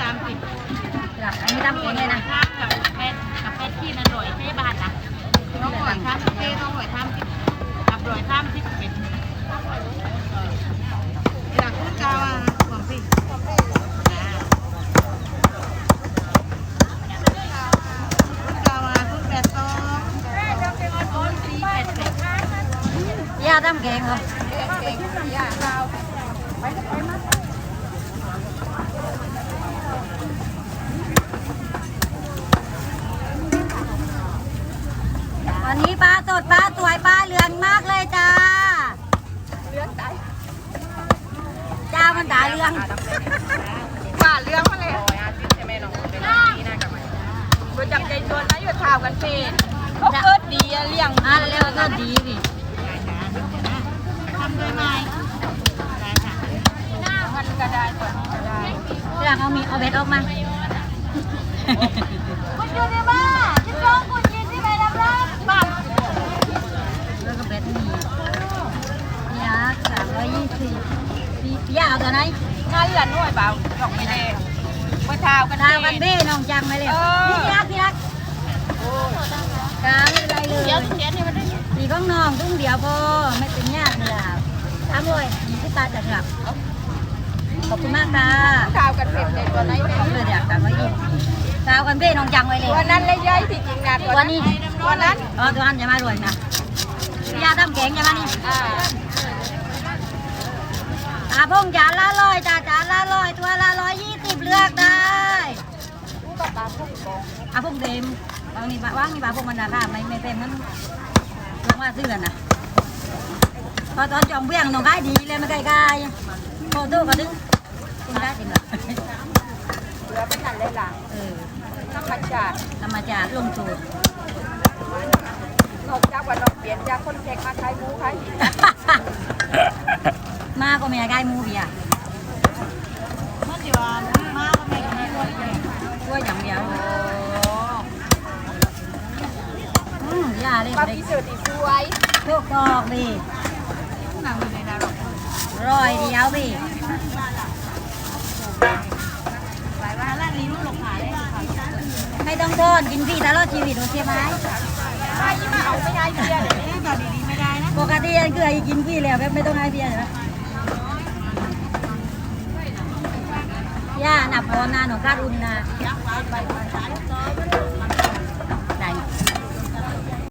สามสิบอันนี้ตั้มเองเลยนะข้ามกับแพทกับแพทที่นั่นร่อยที่บ้านนะน้องร่อยข้ามกับเป้น้องร่อยข้ามสิบกับร่อยข้ามสิบเป็นหลักขึ้นกาวอะของพี่กาวอะขึ้นแปดสองสี่แปดสิบย่าตั้มเองเหรอวันนี้ปลา สดปลาสวยปลาเหลืองมากเลยจ้าเลืองตายจ้ามันตาเหลืองป่าเรื่องมาเลยใช่ไหมน้องเป็นที่น่ากับมันบนจับใจชวนนะอยู่ข่าวกันเพจเขาเกิดดีอะเลี้ยงอะเร็วก็ดีดิทำด้วยไม้ได้ค่ะหน้ามันก็ได้ส่วนนี้ก็ได้เรื่องเอามีเอาเบ็ดออกมาคุณอยู่ในบ้านที่ร้องคุณยินที่ไปรับรับบ้าน แล้วก็เบ็ดมียาสามร้อยยี่สิบพี่ ยาเอาตัวไหนงานเหลือหน่วยเปล่าดอกไม่แดงเมื่อเช้ากันทางกันเบ้น้องจังไปเลยพี่รักพี่รักกาไม่เป็นไรเลยเดี๋ยวเสียนี่มันได้สีของน้องตุ้งเดียวพอไม่เป็นยากเลยทำเลยยี่สิบบาทจะครับขอบคุณมากค่ะข่าวกันเพจในตัวไหนเป็นเลยอยากสามร้อยยี่สิบสาวกันเบ้น้องจังไว้เลยตัวนั้นเลยย่อยที่จริงนะตัวนี้ตัวนั้นอ๋อตัวนั้นจะมารวยนะพี่ยาทำแกงใช่ไหมนี่ อาพงจานละร้อยจ้าจานละร้อยตัวละร้อยยี่สิบเลือกได้อาผู้กองอาพงเต็มบางนี่ว่างนี่บาพงมันราคาไม่ไม่เต็มมันรังว่าซื้อกันนะพอตอนจองเบี้ยงน้องขายดีเลยไม่ใกล้ๆโคตรก็ดึงคุณได้จริงเหรอเหลือเป็นนั่นเลยล่ะเออธรรมชาติธรรมจารลงสูตรนอกจากว่าน้องเปลี่ยนจากคนแขกมาขายหมูขาย หินมาก็ไม่ได้มูเบียร์มันสิว่ามาก็ไม่ก็ไม่รวยเยช่วยอย่างเดียวอืมยาเลยปลาได้พิเศษสวยโชคดอกดีนังอยู่ในนรกร้อยเดียวพี่หลายว่าร้านนี้ลูกหลงหาได้ค่ะไม่ต้องทนกินฟรีตลอดชีวิตโอเคไหมไปยี่มาเอาไม่ได้เบียร์เดี๋ยวนี้แบบดีๆไม่ได้นะ ปกติอันคือไอ้กินฟรีแล้วแบบไม่ต้องให้เบียร์ใช่ไหมย่าห นับพอนาหนูกล้ารุนนะยักษ์ไปไป